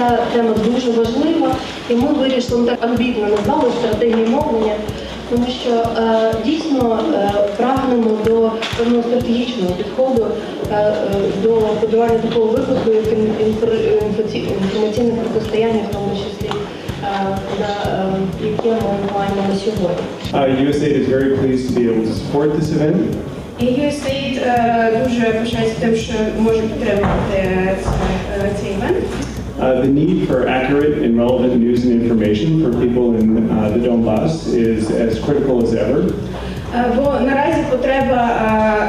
ця тема дуже важлива, і ми вирішили так амбітно назвали стратегії мовлення, тому що е, дійсно е, прагнемо до певного стратегічного підходу е, е, до подавання такого випуску, як ін- інформаційне протистояння, в тому числі, е, на, е, ми маємо на сьогодні. Uh, USAID is very pleased to be able to support this event. І USAID дуже пишається тим, що може е, цей івент. Uh, the need for accurate and relevant news and information for people in uh, the Donbass is as critical as ever. Е, Бо наразі потреба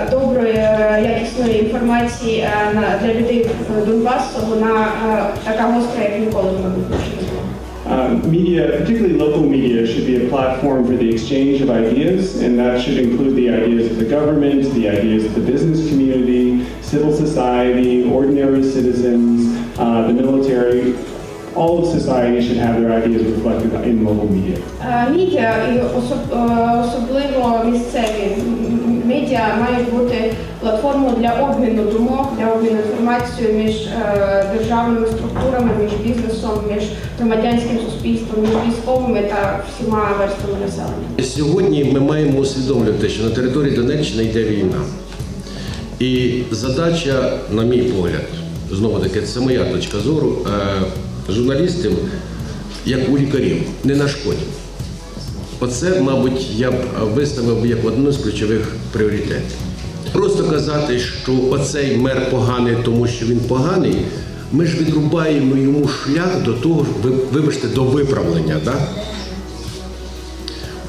е, доброї е, якісної інформації е, на- для людей е, Донбасу вона е, така гостра, як ніколи в минулому. Uh, media, particularly local media, should be a platform for the exchange of ideas, and that should include the ideas of the government, the ideas of the business community, civil society, ordinary citizens, uh, the military. All of society should have their ideas reflected in local media. Е, Медіа і е, особливо місцеві медіа мають бути платформою для обміну думок, для обміну інформацією між е, державними структурами, між бізнесом, між громадянським суспільством, між військовими та всіма верствами населення. Сьогодні ми маємо усвідомлювати, що на території Донеччини йде війна. І задача, на мій погляд, знову таки, це моя точка зору, е, журналістів, як у лікарів, не нашкодять. Оце, мабуть, я б виставив як одну з ключових пріоритетів. Просто казати, що оцей мер поганий, тому що він поганий, ми ж відрубаємо йому шлях до того, ви- вибачте, до виправлення. Да?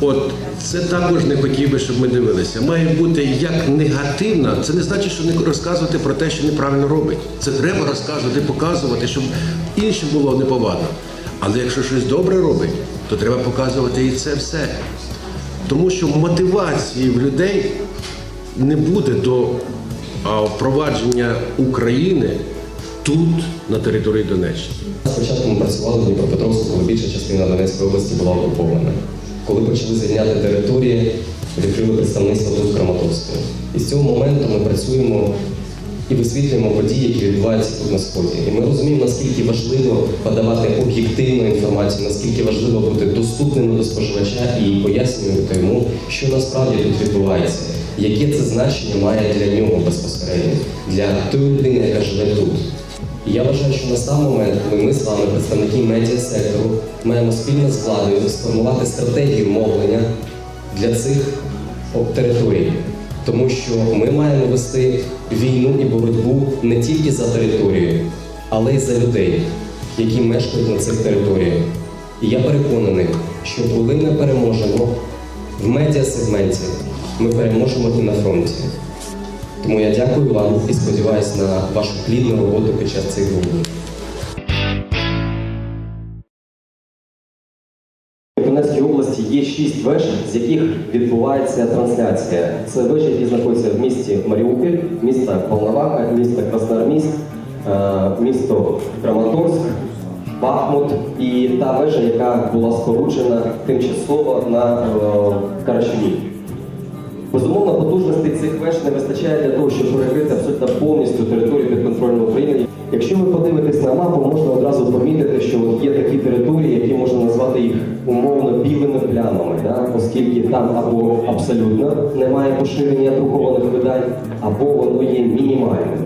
От це також не хотів би, щоб ми дивилися. Має бути як негативна, це не значить, що не розказувати про те, що неправильно робить. Це треба розказувати, показувати, щоб іншим було неповадно. Але якщо щось добре робить, то треба показувати і це все. Тому що мотивації в людей не буде до впровадження України тут, на території Донеччини. Спочатку ми працювали в Дніпропетровську, коли більша частина Донецької області була окупована. Коли почали звільняти території, відкрили представництво тут в Краматорську. І з цього моменту ми працюємо і висвітлюємо події, які відбуваються тут на сході. І ми розуміємо, наскільки важливо подавати об'єктивну інформацію, наскільки важливо бути доступним до споживача і пояснювати йому, що насправді тут відбувається, яке це значення має для нього безпосередньо, для тої людини, яка живе тут. Я вважаю, що настав момент, коли ми з вами, представники медіасектору, маємо спільно з владою сформувати стратегію мовлення для цих територій. Тому що ми маємо вести війну і боротьбу не тільки за територію, але й за людей, які мешкають на цих територіях. І я переконаний, що коли ми переможемо в медіасегменті, ми переможемо і на фронті. Тому я дякую вам і сподіваюся на вашу плідну роботу під час цих двох днів. В Донецькій області є шість веж, з яких відбувається трансляція. Це вежі, які знаходяться в місті Маріуполь, місто Волноваха, місто Красноармійськ, е, місто Краматорськ, Бахмут і та вежа, яка була споруджена тимчасово на е, Карачуні. Безумовно, потужностей цих веж не вистачає для того, щоб перекрити абсолютно повністю територію підконтрольної України. Якщо ви подивитесь на мапу, можна одразу помітити, що є такі території, які можна назвати їх умовно білими плямами, да? оскільки там або абсолютно немає поширення друкованих видань, або воно є мінімальним.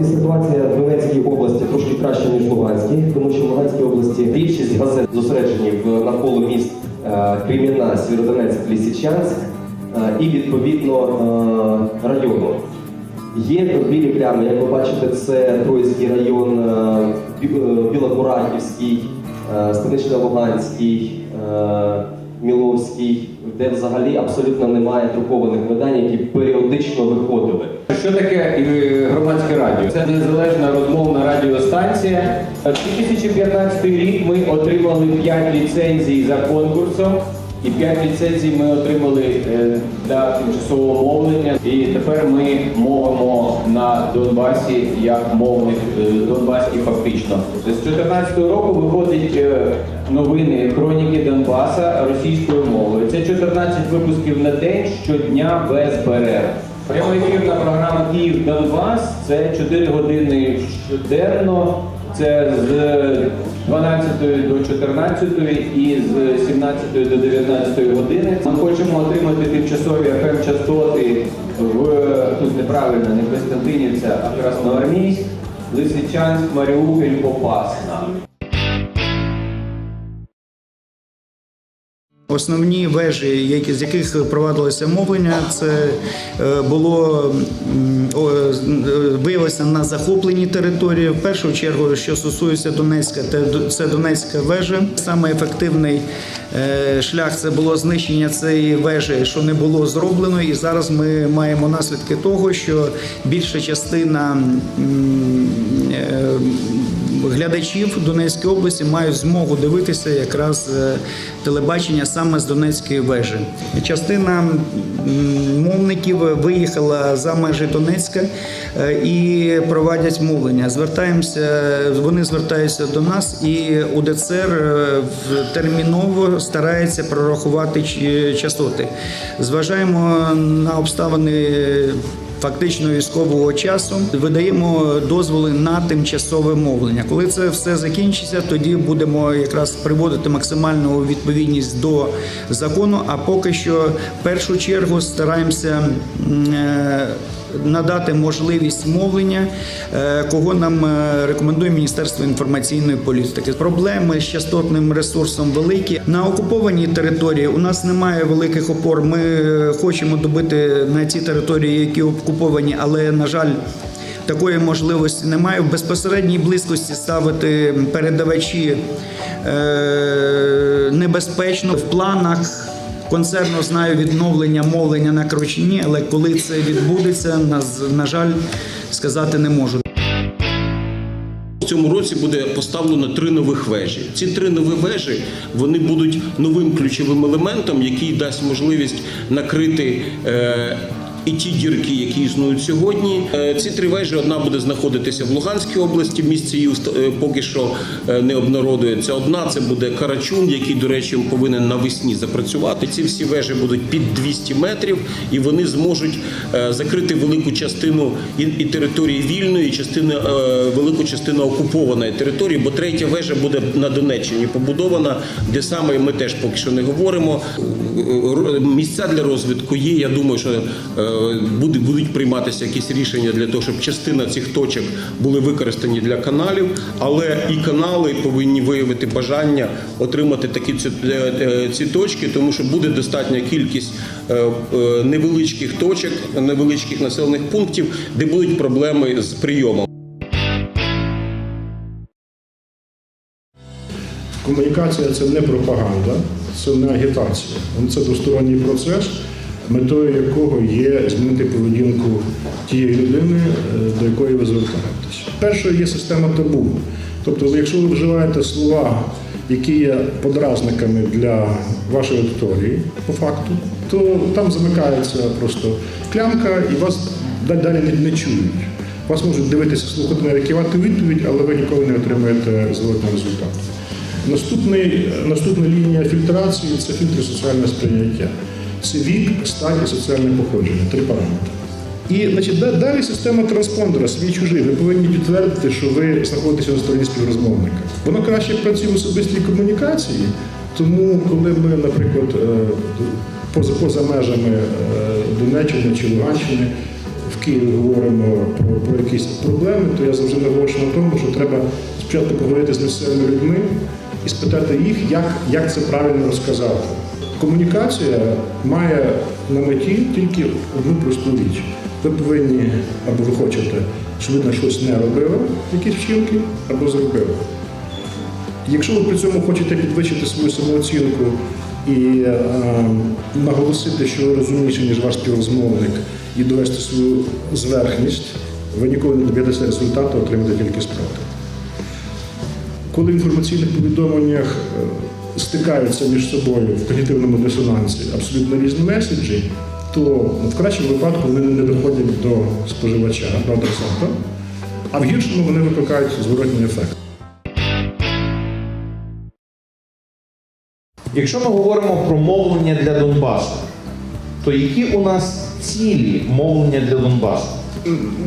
І ситуація в Донецькій області трошки краще, ніж в Луганській, тому що в Луганській області більшість газет зосереджені в навколо міст е, Креміна, Сєвєродонецьк, Лісичанськ і відповідно е, району. Є білі плями, як ви бачите, це Троїцький район, е, Бі- е, Білокураківський, е, Станично-Луганський, е, Міловський, де взагалі абсолютно немає друкованих видань, які періодично виходили. Що таке е, громадське радіо? Це незалежна розмовна радіостанція. 2015 рік ми отримали 5 ліцензій за конкурсом. І 5 ліцензій ми отримали е, для тимчасового мовлення. І тепер ми мовимо на Донбасі як мовник е, донбаський фактично. З 2014 року виходить е, новини хроніки Донбаса російською мовою. Це 14 випусків на день щодня без перерв. Прямо ефірна програма Київ Донбас це 4 години щоденно. Це з 12 до 14 і з 17 до 19 години. Ми хочемо отримати тимчасові фм частоти в тут неправильно, не Костянтинівця, а Красноармійськ, Лисичанськ, Маріуполь, Попасна. Основні вежі, які, з яких провадилося мовлення, це е, було е, виявилося на захопленій території. В першу чергу, що стосується Донецька, це Донецька вежа. Саме ефективний е, шлях це було знищення цієї вежі, що не було зроблено. І зараз ми маємо наслідки того, що більша частина. Глядачів Донецької області мають змогу дивитися якраз е, телебачення саме з Донецької вежі. Частина мовників виїхала за межі Донецька е, і проводять мовлення. Звертаємося, вони звертаються до нас, і УДЦР е, терміново старається прорахувати частоти. Зважаємо на обставини фактично військового часу видаємо дозволи на тимчасове мовлення. Коли це все закінчиться, тоді будемо якраз приводити максимальну відповідність до закону. А поки що, в першу чергу, стараємося. Надати можливість мовлення, е, кого нам е, рекомендує Міністерство інформаційної політики. Проблеми з частотним ресурсом великі на окупованій території. У нас немає великих опор. Ми е, хочемо добити на ті території, які окуповані, але на жаль. Такої можливості немає. В безпосередній близькості ставити передавачі е, небезпечно в планах. Концерну знаю відновлення мовлення на Кручині, але коли це відбудеться, на, жаль, сказати не можу. В цьому році буде поставлено три нових вежі. Ці три нові вежі вони будуть новим ключовим елементом, який дасть можливість накрити. Е- і ті дірки, які існують сьогодні, Е, ці три вежі одна буде знаходитися в Луганській області. Місце її е, поки що е, не обнародується. Одна це буде Карачун, який, до речі, повинен навесні запрацювати. Ці всі вежі будуть під 200 метрів, і вони зможуть закрити велику частину і, території вільної, і частину е, велику частину окупованої території. Бо третя вежа буде на Донеччині побудована, де саме ми теж поки що не говоримо. Місця для розвитку є. Я думаю, що буде, будуть прийматися якісь рішення для того, щоб частина цих точок були використані для каналів, але і канали повинні виявити бажання отримати такі ці, е, е, точки, тому що буде достатня кількість е, невеличких точок, невеличких населених пунктів, де будуть проблеми з прийомом. Комунікація це не пропаганда, це не агітація. Це двосторонній процес, метою якого є змінити поведінку тієї людини, е, до якої ви звертаєтесь. Перше є система табу. Тобто, якщо ви вживаєте слова, які є подразниками для вашої аудиторії, по факту, то там замикається просто клямка і вас далі не, чують. Вас можуть дивитися, слухати, навіть кивати відповідь, але ви ніколи не отримаєте зворотного результату. Наступний, наступна лінія фільтрації це фільтри соціального сприйняття. Це вік, стать і соціальне походження, три параметри. І значить, далі система транспондера, свій чужий. Ви повинні підтвердити, що ви знаходитеся на стороні співрозмовника. Воно краще працює в особистій комунікації, тому коли ми, наприклад, е, поза, поза межами е, Донеччини чи Луганщини в Києві говоримо про, про якісь проблеми, то я завжди наголошую на тому, що треба спочатку поговорити з місцевими людьми і спитати їх, як, як це правильно розказати. Комунікація має на меті тільки одну просту річ. Ви повинні або ви хочете, щоб людина щось не робила, якісь вчинки, або зробила. Якщо ви при цьому хочете підвищити свою самооцінку і е, наголосити, що ви розумніші, ніж ваш співрозмовник, і довести свою зверхність, ви ніколи не доб'єтеся результату, отримаєте тільки спротив. Коли в інформаційних повідомленнях стикаються між собою в когнітивному дисонансі абсолютно різні меседжі, то в кращому випадку вони не доходять до споживача, до адресата, а в гіршому вони викликають зворотній ефект. Якщо ми говоримо про мовлення для Донбасу, то які у нас цілі мовлення для Донбасу?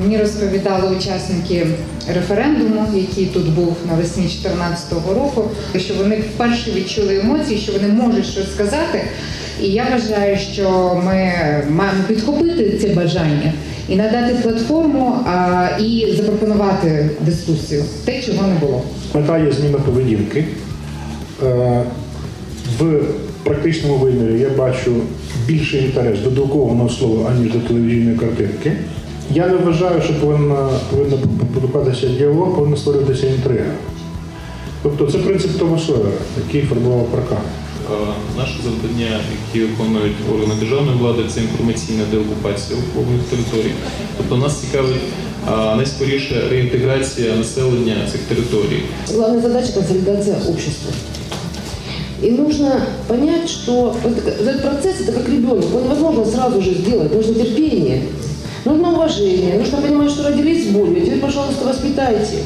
Мені розповідали учасники референдуму, який тут був навесні 2014 року, що вони вперше відчули емоції, що вони можуть щось сказати. І я вважаю, що ми маємо підхопити це бажання і надати платформу а, і запропонувати дискусію, те, чого не було. Мета є зміна поведінки. Е, В практичному вимірі я бачу більший інтерес до друкованого слова, аніж до телевізійної картинки. Я не вважаю, що повинна, повинна подобатися діалог, повинна створюватися інтрига. Тобто це принцип Тома Сойера, який формував паркан. Е, Наше завдання, які виконують органи державної влади, це інформаційна деокупація окупованих територій. Тобто нас цікавить а, найскоріше реінтеграція населення цих територій. Главная задача – консолидация общества. И нужно понять, что это- этот процесс – это как ребенок. Его невозможно сразу же сделать. Нужно терпение, нужно уважение, нужно понимать, что родились с болью. Теперь, пожалуйста, воспитайте.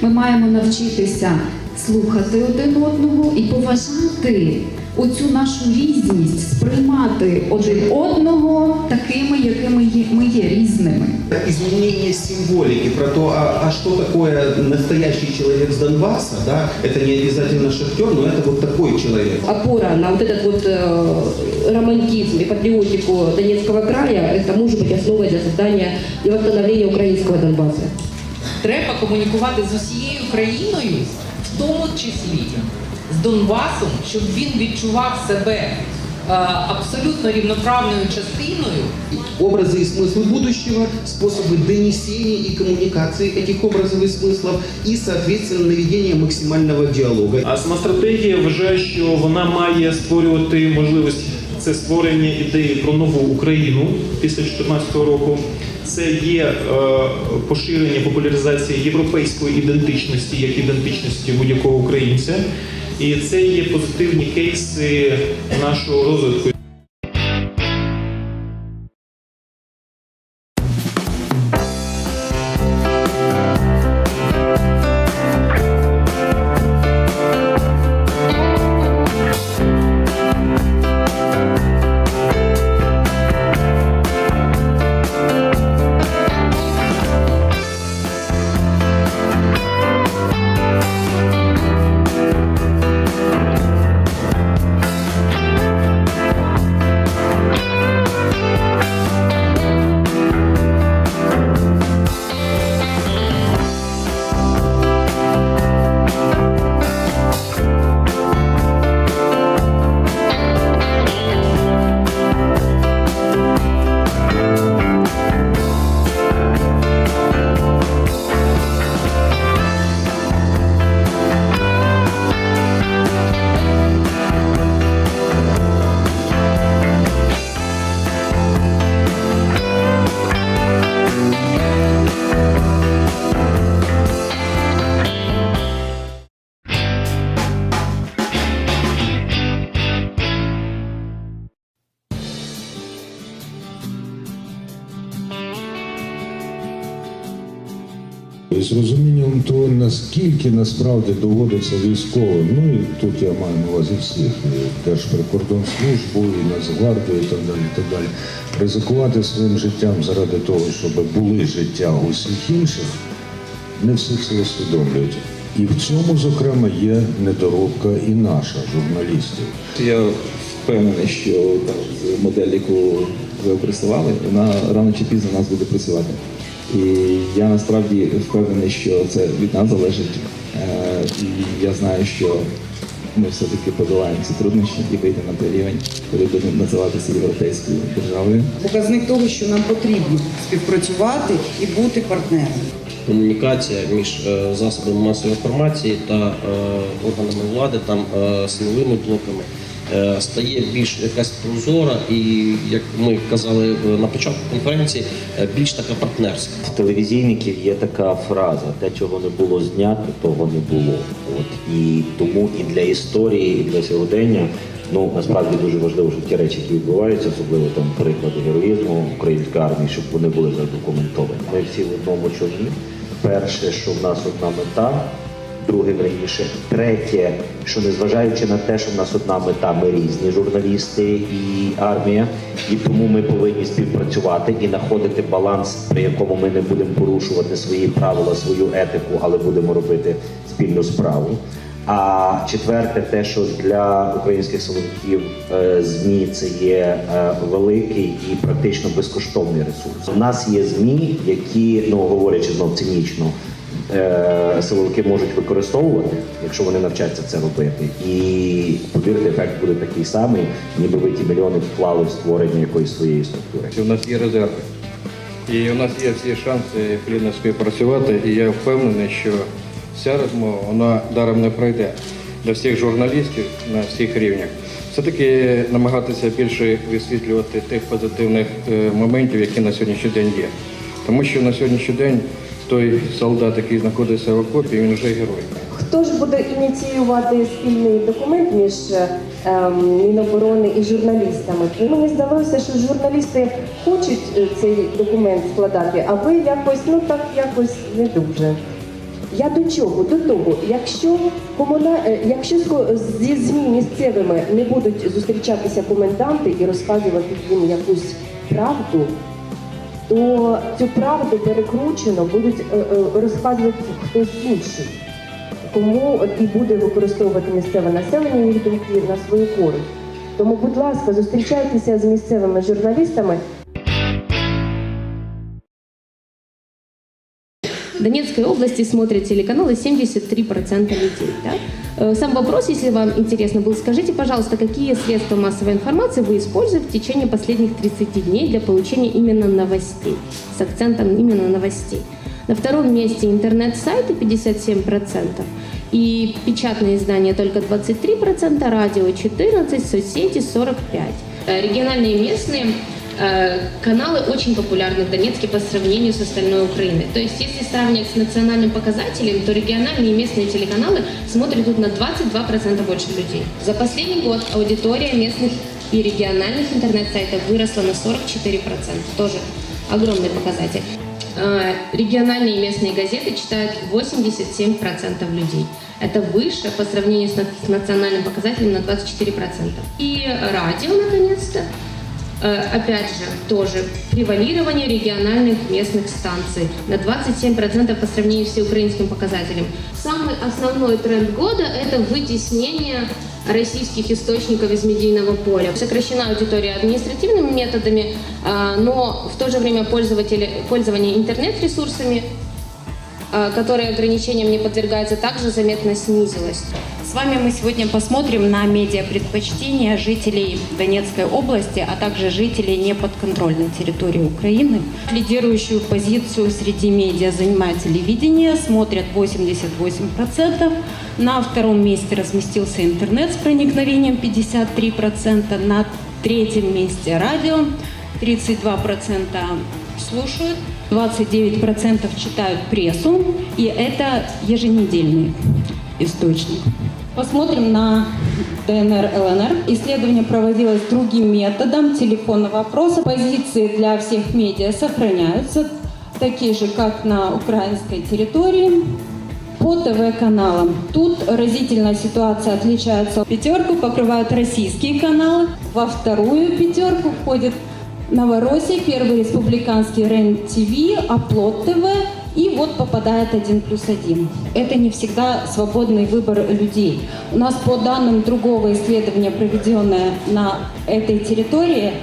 Ми маємо навчитися слухати один одного і поважати оцю нашу різність, сприймати один одного такими, якими є- ми є різними. изменение символики, про то, а, а что такое настоящий человек с Донбасса, да, это не обязательно шахтер, но это вот такой человек. Опора на вот этот вот э, романтизм и патриотику Донецкого края – это может быть основой для создания и восстановления украинского Донбасса. Треба комунікувати з усією країною, в тому числі з Донбасом, щоб він відчував себе е, абсолютно рівноправною частиною Образы и смыслы будущего, способы донесения и коммуникации этих образов и смыслов и, соответственно, наведение максимального диалога. А сама стратегія вважає, що вона має створювати можливість це створення ідеї про нову Україну після 2014 року. Це є е, поширення популяризація європейської ідентичності як ідентичності будь-якого українця. І це є позитивні кейси нашого розвитку. З розумінням того, наскільки насправді доводиться військовим, ну і тут я маю на увазі всіх, і Держприкордонслужбу, і Нацгвардію, і так далі, і так далі, ризикувати своїм життям заради того, щоб були життя усіх інших, не всі це усвідомлюють. І в цьому, зокрема, є недоробка і наша журналістів. Я впевнений, що модель, яку ви опресували, вона рано чи пізно нас буде працювати. І я насправді впевнений, що це від нас залежить. Е, І я знаю, що ми все-таки подолаємо ці труднощі і вийдемо на той рівень, коли будемо називатися європейською державою. Показник того, що нам потрібно співпрацювати і бути партнерами. комунікація між е, засобами масової інформації та е, органами влади, там силовими блоками стає більш якась прозора і, як ми казали е, на початку конференції, е, більш така партнерська. В телевізійників є така фраза: те, чого не було знято, того не було. От і тому і для історії, і для сьогодення. Ну насправді дуже важливо, що ті речі, які відбуваються, особливо там приклади героїзму української армії, щоб вони були задокументовані. Ми всі в одному човні. Перше, що в нас одна мета, друге раніше. Третє, що незважаючи на те, що в нас одна мета, ми різні журналісти і армія, і тому ми повинні співпрацювати і знаходити баланс, при якому ми не будемо порушувати свої правила, свою етику, але будемо робити спільну справу. А четверте, те, що для українських силовиків е, ЗМІ це є е, великий і практично безкоштовний ресурс. У нас є ЗМІ, які, ну говорячи знов цинічно, силовики можуть використовувати, якщо вони навчаться це робити. І повірте, ефект буде такий самий, ніби ви ті мільйони вклали в створення якоїсь своєї структури. У нас є резерви. І у нас є всі шанси плідно співпрацювати. І я впевнений, що ця розмова вона даром не пройде для всіх журналістів на всіх рівнях. Все-таки намагатися більше висвітлювати тих позитивних е, моментів, які на сьогоднішній день є. Тому що на сьогоднішній день той солдат, який знаходиться в окопі, він вже герой. Хто ж буде ініціювати спільний документ між ем, Міноборони і журналістами? І мені здалося, що журналісти хочуть е, цей документ складати, а ви якось, ну так якось не дуже. Я до чого? До того, якщо комуна... е, якщо зі ЗМІ місцевими не будуть зустрічатися коменданти і розказувати їм якусь правду, то цю правду перекручено будуть е, е, розказувати хтось інший кому і буде використовувати місцеве населення їх думки на свою користь. Тому, будь ласка, зустрічайтеся з місцевими журналістами. Донецкой области смотрят телеканалы 73% людей. Да? Э, Сам вопрос, если вам интересно был, скажите, пожалуйста, какие средства массовой информации вы используете в течение последних 30 дней для получения именно новостей, с акцентом именно новостей. На втором месте интернет-сайты 57%, и печатные издания только 23%, радио 14%, соцсети 45%. Э, Региональные и местные Каналы очень популярны в Донецке по сравнению с остальной Украиной. То есть, если сравнивать с национальным показателем, то региональные и местные телеканалы смотрят тут на 22% больше людей. За последний год аудитория местных и региональных интернет-сайтов выросла на 44%. Тоже огромный показатель. Э, Региональные и местные газеты читают 87% людей. Это выше по сравнению с на- с национальным показателем на 24%. И радио, наконец-то, Э, Опять же, тоже превалирование региональных местных станций на 27% по сравнению с всеукраинским показателем. Самый основной тренд года – это вытеснение российских источников из медийного поля. Сокращена аудитория административными методами, а, но в то же время пользователи, пользование интернет-ресурсами, а, которые ограничениям не подвергаются, также заметно снизилось. Вами мы сегодня посмотрим на медиапредпочтения жителей Донецкой области, а также жителей неподконтрольной территории Украины. Лидирующую позицию среди медиа занимает телевидение, смотрят 88%. На втором месте разместился интернет с проникновением 53%. На третьем месте радио 32% слушают, 29% читают прессу, и это еженедельный источник. Посмотрим на ДНР, ЛНР. Исследование проводилось другим методом телефонного опроса. Позиции для всех медиа сохраняются, такие же, как на украинской территории. По ТВ-каналам. Тут разительная ситуация отличается. Пятерку покрывают российские каналы. Во вторую пятерку входит Новороссия, Первый республиканский РЕН-ТВ, Оплот ТВ и вот попадает один плюс один. Это не всегда свободный выбор людей. У нас по данным другого исследования, проведенное на этой территории,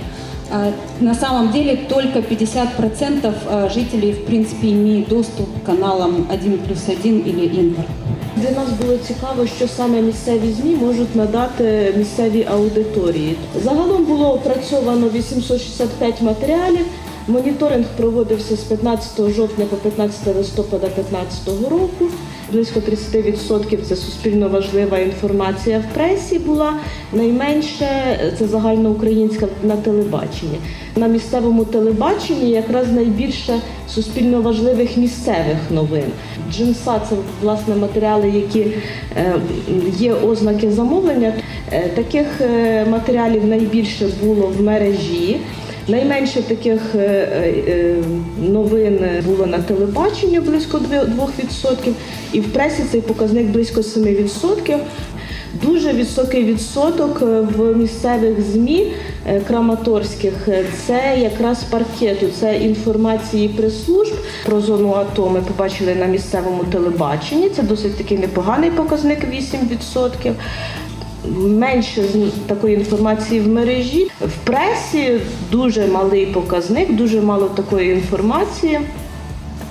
а, на самом деле только 50% а, жителей в принципе имеют доступ к каналам 1 плюс 1 или Интер. Для нас було цікаво, що саме місцеві ЗМІ можуть надати місцевій аудиторії. Загалом було опрацьовано 865 матеріалів. Моніторинг проводився з 15 жовтня по 15 листопада 2015 року. Близько 30% це суспільно важлива інформація в пресі була. Найменше це загальноукраїнська на телебаченні. На місцевому телебаченні якраз найбільше суспільно важливих місцевих новин. Джинса це власне матеріали, які е, є ознаки замовлення. Е, Таких е, матеріалів найбільше було в мережі. Найменше таких е, е, новин було на телебаченні близько 2%, і в пресі цей показник близько 7%. Дуже високий відсоток е, в місцевих ЗМІ е, краматорських е, це якраз паркету, це інформації прес-служб про зону АТО. Ми побачили на місцевому телебаченні. Це досить такий непоганий показник 8%. Менше такої інформації в мережі. В пресі дуже малий показник, дуже мало такої інформації.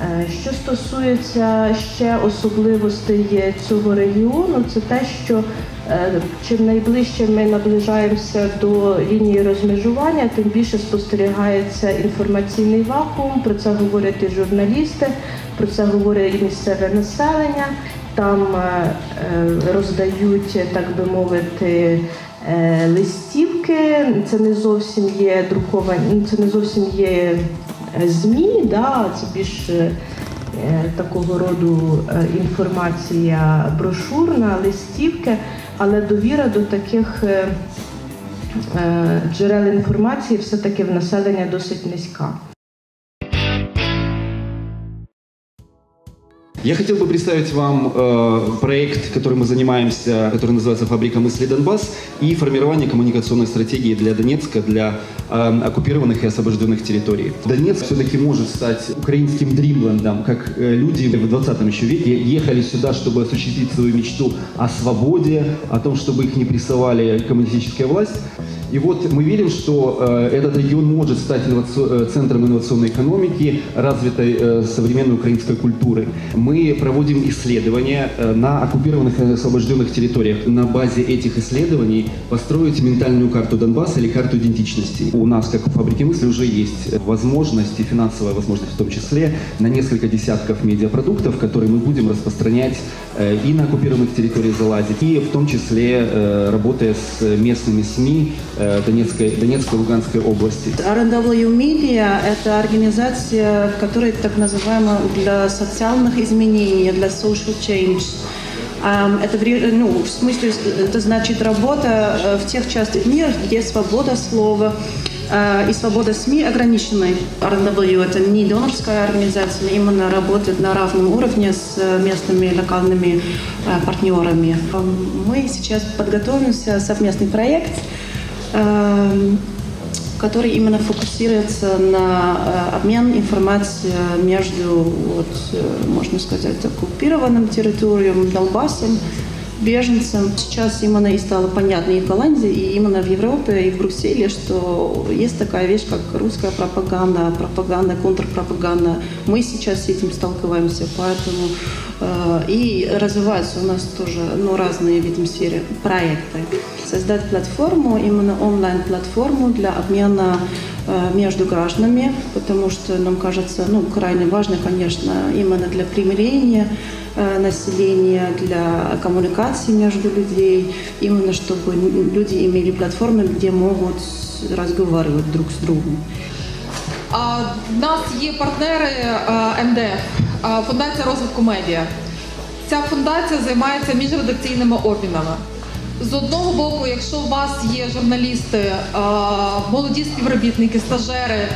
Е, Що стосується ще особливостей цього регіону, це те, що е, чим найближче ми наближаємося до лінії розмежування, тим більше спостерігається інформаційний вакуум. Про це говорять і журналісти, про це говорять і місцеве населення. Там е, е, роздають, так би мовити, е, листівки. Це не зовсім є друковані, це не зовсім є ЗМІ, да, це більш такого роду інформація брошурна, листівки, але довіра до таких джерел інформації все-таки в населення досить низька. Я хотел бы представить вам э, проект, которым мы занимаемся, который называется «Фабрика мысли Донбасс» и формирование коммуникационной стратегии для Донецка, для э, оккупированных и освобожденных территорий. Донецк все-таки может стать украинским дримлендом, как э, люди в 20 еще веке ехали сюда, чтобы осуществить свою мечту о свободе, о том, чтобы их не прессовали коммунистическая власть. И вот мы верим, что э, этот регион может стать э, центром инновационной экономики, развитой э, современной украинской культуры. Мы проводим исследования на оккупированных и освобожденных территориях. На базе этих исследований построить ментальную карту Донбасса или карту идентичности. У нас, как у фабрики мысли, уже есть возможность и финансовая возможность в том числе на несколько десятков медиапродуктов, которые мы будем распространять и на оккупированных территориях залазить, и в том числе работая с местными СМИ Донецкой, Донецкой и Луганской области. RNW Media – это организация, которая так называемая для социальных изменений, для social change. Ам, Это, в ну, в смысле, это значит работа э, в тех частях мира, где свобода слова э, и свобода СМИ ограничены. RNW – это не донорская организация, именно работает на равном уровне с э, местными локальными э, партнерами. Ам, Мы сейчас подготовимся совместный проект, эм, который именно фокусируется на э, обмен информацией между, вот, э, можно сказать, оккупированным территорием, Донбассом, беженцам. Сейчас именно и стало понятно и в Голландии, и именно в Европе, и в Брюсселе, что есть такая вещь, как русская пропаганда, пропаганда, контрпропаганда. Мы сейчас с этим сталкиваемся, поэтому э, и развиваются у нас тоже ну, разные в этом сфере проекты. Создать платформу, именно онлайн-платформу для обмена э, между гражданами, потому что нам кажется, ну, крайне важно, конечно, именно для примирения э, населения, для коммуникации между людей, именно чтобы люди имели платформы, где могут разговаривать друг с другом. А, В нас є партнери а, МДФ, Фундація розвитку медіа. Ця фундація займається міжредакційними обмінами. З одного боку, якщо у вас є журналісти, молоді співробітники, стажери,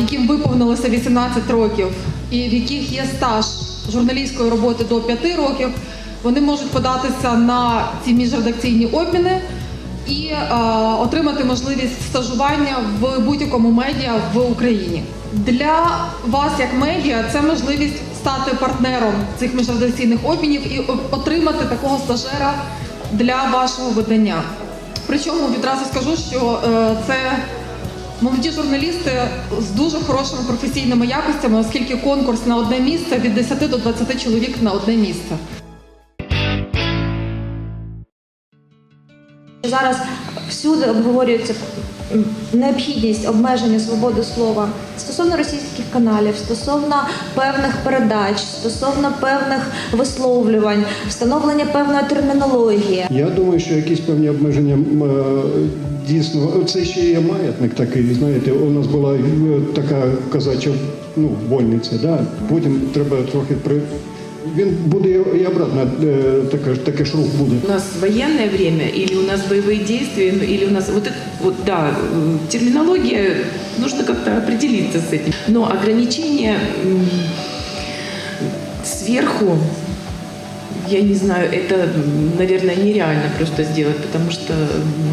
яким виповнилося 18 років, і в яких є стаж журналістської роботи до 5 років, вони можуть податися на ці міжредакційні обміни і отримати можливість стажування в будь-якому медіа в Україні. Для вас, як медіа, це можливість стати партнером цих міжредакційних обмінів і отримати такого стажера для вашого видання. Причому відразу скажу, що е, це молоді журналісти з дуже хорошими професійними якостями, оскільки конкурс на одне місце від 10 до 20 чоловік на одне місце. Зараз всюди обговорюється необхідність обмеження свободи слова стосовно російських каналів, стосовно певних передач, стосовно певних висловлювань, встановлення певної термінології. Я думаю, що якісь певні обмеження е, дійсно це ще є маятник такий. Знаєте, у нас була е, така казача ну, вольниця, да? потім треба трохи при. Він буде і обратно, е, таке, таке ж рух буде. У нас военное время или у нас боевые действия, ну, или у нас вот это, вот да, э, терминология, нужно как-то определиться с этим. Но ограничения м, сверху, я не знаю, это, м, наверное, нереально просто сделать, потому что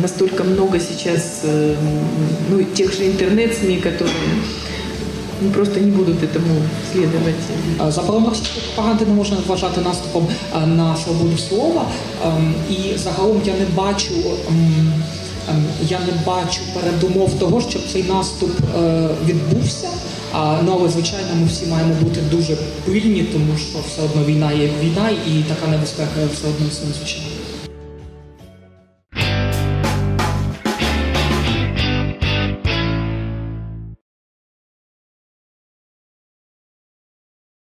настолько много сейчас э, ну, тех же интернет-СМИ, которые ну, просто не будут этому следовать. Е, Загалом російської пропаганди не можна вважати наступом на свободу слова. Ем, І загалом я не бачу. ем, ем, Я не бачу передумов того, щоб цей наступ е, відбувся. Ну але звичайно, ми всі маємо бути дуже пильні, тому що все одно війна є війна, і така небезпека все одно існує звичайно.